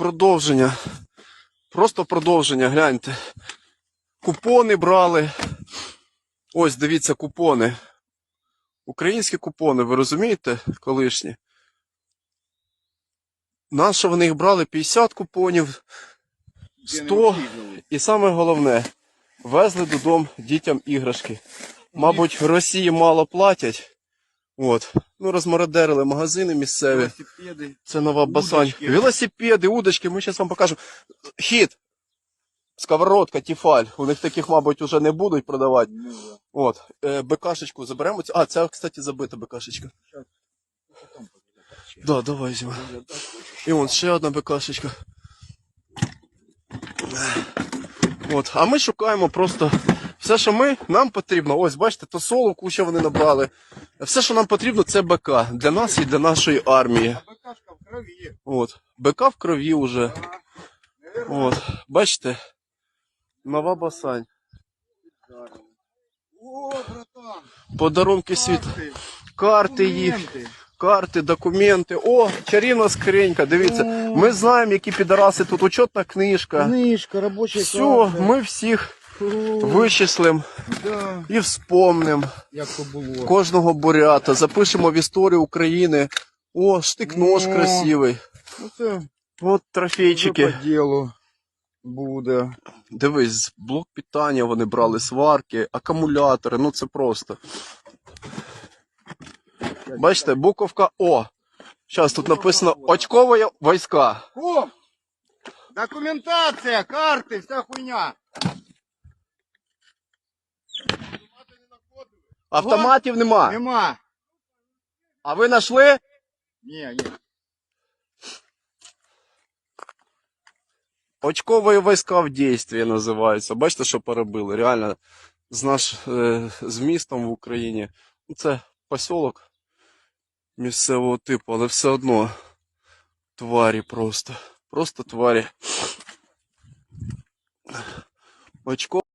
продовження. Просто продовження, гляньте. Купони брали. Ось, дивіться, купони. Українські купони, ви розумієте, колишні? Нащо вони їх брали? 50 купонів, 100. І саме головне, везли додому дітям іграшки. Мабуть, в Росії мало платять. От. Ну, розмародерили магазини місцеві. Велосипеди. Це нова басань. Удочки. Велосипеди, удочки, ми зараз вам покажемо. Хід. Сковородка, тіфаль. У них таких, мабуть, вже не будуть продавати. Ну, да. От. Е, БКшечку заберемо. А, ця, кстати, забита БКшечка. Потом поглядати. Да, давай візьмемо. І вон ще одна БКшечка. От. А ми шукаємо просто все, що ми, нам потрібно. Ось, бачите, то соло куча вони набрали. Все, що нам потрібно, це БК для нас і для нашої армії. А БКшка в крові. От. БК в крові вже. От. Бачите? Нова басань. О, братан. Подарунки світу. карти, їх, карти, документи. О, чарівна скринька. Дивіться, ми знаємо, які підараси тут учетна книжка. Книжка, робоча Все, ми всіх Да. і вспомнимо Як то було. кожного бурята, запишемо в історію України. О, штик-нож О. красивий. Ну От вже трофейчики. по ділу буде. Дивись, блок питання вони брали, сварки, акумулятори, ну це просто. Бачите, буковка О. Зараз тут написано очкові війська. О! Документація, карти, вся хуйня. Автоматів нема. Нема. А ви знайшли? Ні, ні. Очкові війська в дійстві називаються. Бачите, що поробили? Реально з наш е, з містом в Україні. Ну, Це посілок місцевого типу, але все одно тварі просто. Просто тварі. Очко.